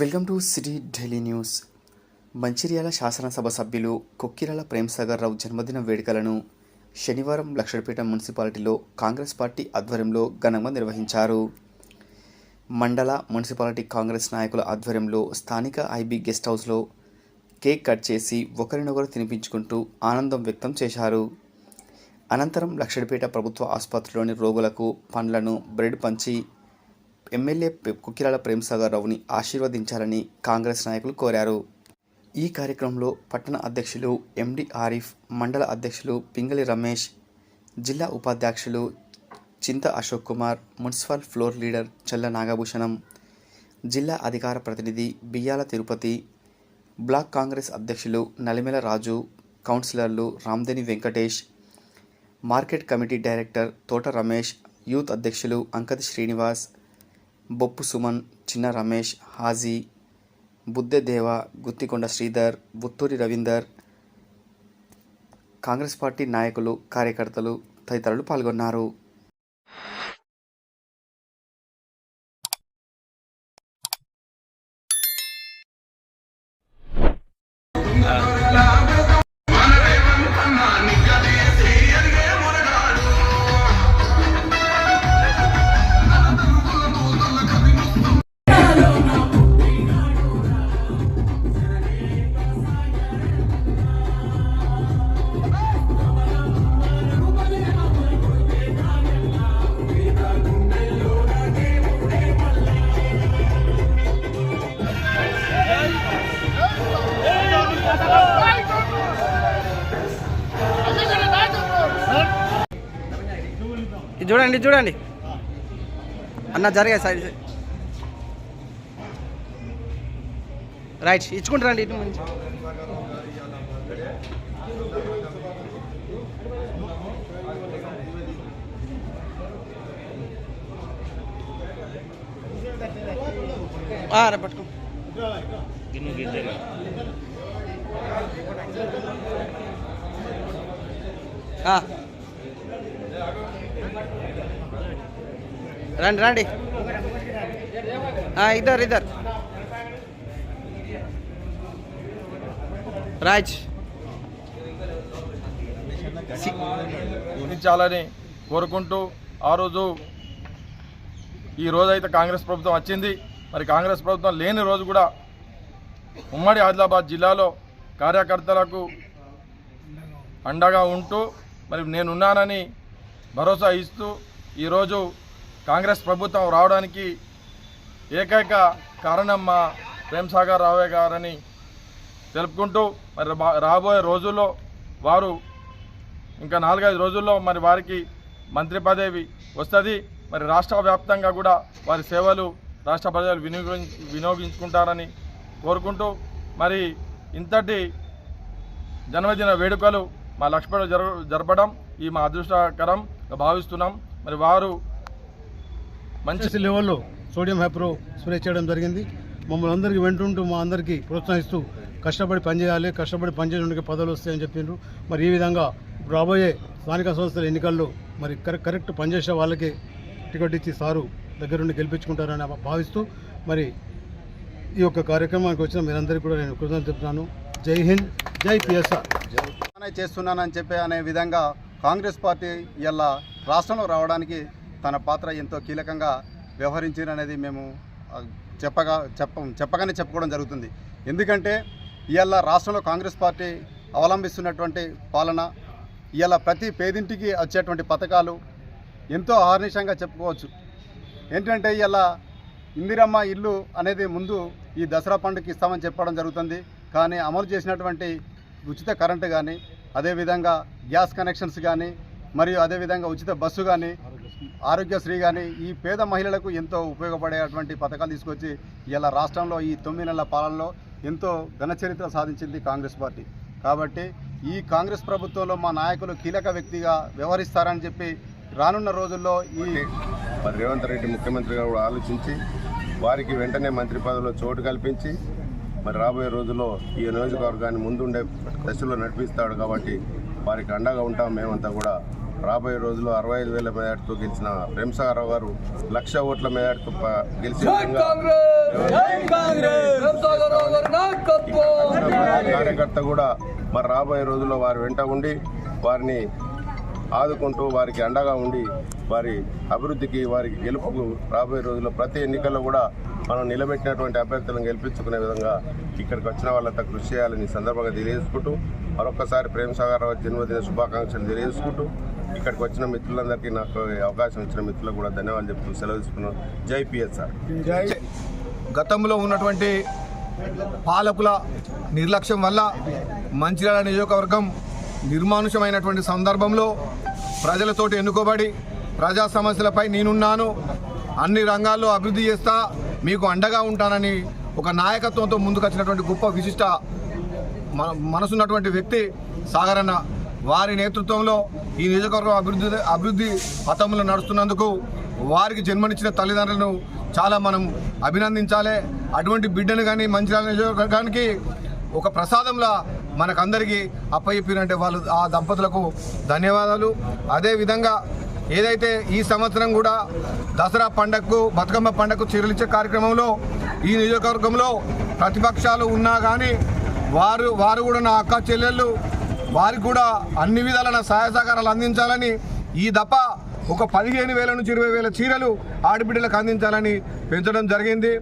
Welcome to city Delhi news. Mancherial శాసనసభ సభ్యులు కొక్కిరాల ప్రేమ్సాగర్ రావు జన్మదిన వేడుకలను శనివారం లక్షడపేట మున్సిపాలిటీలో కాంగ్రెస్ పార్టీ ఆధ్వర్యంలో ఘనంగా నిర్వహించారు. మండల మున్సిపాలిటీ కాంగ్రెస్ నాయకుల ఆధ్వర్యంలో స్థానిక ఐబీ గెస్ట్ హౌస్లో కేక్ కట్ చేసి ఒకరినొకరు తినిపించుకుంటూ ఆనందం వ్యక్తం చేశారు. అనంతరం లక్షడపేట ప్రభుత్వ ఆసుపత్రిలోని రోగులకు పండ్లను బ్రెడ్ పంచి ఎమ్మెల్యే కుకిరాల కుక్కిరాల ప్రేమ్సాగర్ రావుని ఆశీర్వదించాలని కాంగ్రెస్ నాయకులు కోరారు. ఈ కార్యక్రమంలో పట్టణ అధ్యక్షులు ఎండి ఆరిఫ్ మండల అధ్యక్షులు పింగళి రమేష్ జిల్లా ఉపాధ్యక్షులు Chinta Ashok Kumar municipal floor leader Challa Nagabhushanam జిల్లా అధికార ప్రతినిధి బియ్యాల తిరుపతి బ్లాక్ కాంగ్రెస్ అధ్యక్షులు నలిమెల రాజు కౌన్సిలర్లు Ramdeni Venkatesh market committee director Thota Ramesh youth అధ్యక్షులు అంకతి శ్రీనివాస్ బొప్పు సుమన్ చిన్న రమేష్ హాజీ బుద్దెదేవ గుత్తికొండ శ్రీధర్ బుత్తూరి రవీందర్ కాంగ్రెస్ పార్టీ నాయకులు కార్యకర్తలు తదితరులు పాల్గొన్నారు. చూడండి చూడండి. అన్న జరిగే సైడ్ రైట్ ఇచ్చుకుంటారండి ఇటు నుంచి. ఆ, పట్టుకో. రండి రండి. ఇద్దరు ఇద్దరు. రాజ్. చాలని కోరుకుంటూ ఆ రోజు ఈ రోజైతే కాంగ్రెస్ ప్రభుత్వం వచ్చింది. మరి కాంగ్రెస్ ప్రభుత్వం లేని రోజు కూడా ఉమ్మడి ఆదిలాబాద్ జిల్లాలో కార్యకర్తలకు అండగా ఉంటూ మరి నేనున్నానని భరోసా ఇస్తూ ఈరోజు కాంగ్రెస్ ప్రభుత్వం రావడానికి ఏకైక కారణం మా ప్రేమ్సాగర్ రావే గారని తెలుపుకుంటూ మరి రా- రాబోయే రోజుల్లో వారు ఇంకా నాలుగైదు రోజుల్లో మరి వారికి మంత్రి పదవి వస్తుంది. మరి రాష్ట్ర వ్యాప్తంగా కూడా వారి సేవలు రాష్ట్ర ప్రజలు వినియోగి వినియోగించుకుంటారని కోరుకుంటూ మరి ఇంతటి జన్మదిన వేడుకలు మా లక్ష్మణ జర జరపడం ఈ మా అదృష్టకరం. భావిస్తున్నాం. మరి వారు మంచి లెవెల్లో సోడియం హైప్రో స్ప్రే చేయడం జరిగింది. మమ్మల్ని అందరికీ వెంటుంటూ మా అందరికీ ప్రోత్సహిస్తూ కష్టపడి పనిచేయాలి కష్టపడి పనిచేయడానికి పదవులు వస్తాయని చెప్పిండ్రు. మరి ఈ విధంగా రాబోయే స్థానిక సంస్థల ఎన్నికల్లో మరి కరెక్ట్ కరెక్ట్ పనిచేసే వాళ్ళకి టికెట్ ఇచ్చి సారు దగ్గరుండి గెలిపించుకుంటారని భావిస్తూ మరి ఈ యొక్క కార్యక్రమానికి వచ్చిన మీరందరికీ కూడా నేను కృతజ్ఞత చెప్తున్నాను. జై హింద్ జై పిఎస్ఆర్. నేను చేస్తున్నానని చెప్పి అనే విధంగా కాంగ్రెస్ పార్టీ ఇలా రాష్ట్రంలో రావడానికి తన పాత్ర ఎంతో కీలకంగా వ్యవహరించిననేది మేము చెప్పగా చెప్ప చెప్పగానే చెప్పుకోవడం జరుగుతుంది. ఎందుకంటే ఇవాళ రాష్ట్రంలో కాంగ్రెస్ పార్టీ అవలంబిస్తున్నటువంటి పాలన ఇవాళ ప్రతి పేదింటికి వచ్చేటువంటి పథకాలు ఎంతో ఆహర్నిషంగా చెప్పుకోవచ్చు. ఏంటంటే ఇలా ఇందిరమ్మ ఇల్లు అనేది ముందు ఈ దసరా పండుగకి ఇస్తామని చెప్పడం జరుగుతుంది. కానీ అమలు చేసినటువంటి ఉచిత కరెంటు కానీ అదేవిధంగా గ్యాస్ కనెక్షన్స్ కానీ మరియు అదేవిధంగా ఉచిత బస్సు కానీ ఆరోగ్యశ్రీ కానీ ఈ పేద మహిళలకు ఎంతో ఉపయోగపడేటువంటి పథకాలు తీసుకొచ్చి ఇలా రాష్ట్రంలో ఈ తొమ్మిది నెలల పాలనలో ఎంతో ఘనచరిత్ర సాధించింది కాంగ్రెస్ పార్టీ. కాబట్టి ఈ కాంగ్రెస్ ప్రభుత్వంలో మా నాయకులు కీలక వ్యక్తిగా వ్యవహరిస్తారని చెప్పి రానున్న రోజుల్లో ఈ రేవంత్ రెడ్డి ముఖ్యమంత్రిగా కూడా ఆలోచించి వారికి వెంటనే మంత్రి పదవిలో చోటు కల్పించి మరి రాబోయే రోజుల్లో ఈ నియోజకవర్గాన్ని ముందుండే దశలో నడిపిస్తాడు కాబట్టి వారికి అండగా ఉంటాం. మేమంతా కూడా రాబోయే రోజుల్లో అరవై ఐదు వేల మేడార్తో గెలిచిన ప్రేమసాగరరావు గారు లక్ష ఓట్ల ప- గెలిచే విధంగా కార్యకర్త కూడా మరి రాబోయే రోజుల్లో వారి వెంట ఉండి వారిని ఆదుకుంటూ వారికి అండగా ఉండి వారి అభివృద్ధికి వారికి గెలుపుకు రాబోయే రోజుల్లో ప్రతి ఎన్నికల్లో కూడా మనం నిలబెట్టినటువంటి అభ్యర్థులను గెలిపించుకునే విధంగా ఇక్కడికి వచ్చిన వాళ్ళంతా కృషి చేయాలని సందర్భంగా తెలియజేసుకుంటూ మరొకసారి ప్రేమ్ సాగర్ రావు జన్మదిన శుభాకాంక్షలు తెలియజేసుకుంటూ ఇక్కడికి వచ్చిన మిత్రులందరికీ నాకు అవకాశం ఇచ్చిన మిత్రులకు కూడా ధన్యవాదాలు చెప్తూ సెలవు తీసుకున్నాను. జై పిఎస్ఆర్ గతంలో ఉన్నటువంటి పాలకుల నిర్లక్ష్యం వల్ల మంచిర్యాల నియోజకవర్గం నిర్మానుషమైనటువంటి సందర్భంలో ప్రజలతోటి ఎన్నుకోబడి ప్రజా సమస్యలపై నేనున్నాను అన్ని రంగాల్లో అభివృద్ధి చేస్తా మీకు అండగా ఉంటానని ఒక నాయకత్వంతో ముందుకొచ్చినటువంటి గొప్ప విశిష్ట మన మనసున్నటువంటి వ్యక్తి సాగరన్న వారి నేతృత్వంలో ఈ నియోజకవర్గం అభివృద్ధి అభివృద్ధి పథంలో నడుస్తున్నందుకు వారికి జన్మనిచ్చిన తల్లిదండ్రులను చాలా మనం అభినందించాలి. అటువంటి బిడ్డను కానీ మంచిర్యాల నియోజకవర్గానికి ఒక ప్రసాదంలా మనకందరికీ అప్పచెప్పినంటే వాళ్ళు ఆ దంపతులకు ధన్యవాదాలు. అదేవిధంగా ఏదైతే ఈ సంవత్సరం కూడా దసరా పండగకు బతుకమ్మ పండగకు చీరలిచ్చే కార్యక్రమంలో ఈ నియోజకవర్గంలో ప్రతిపక్షాలు ఉన్నా కానీ వారు వారు కూడా నా అక్క చెల్లెళ్ళు వారికి కూడా అన్ని విధాలైన సహాయ సహకారాలు అందించాలని ఈ దప్ప ఒక పదిహేను వేల నుంచి ఇరవై వేల చీరలు ఆడబిడ్డలకు అందించాలని పెంచడం జరిగింది.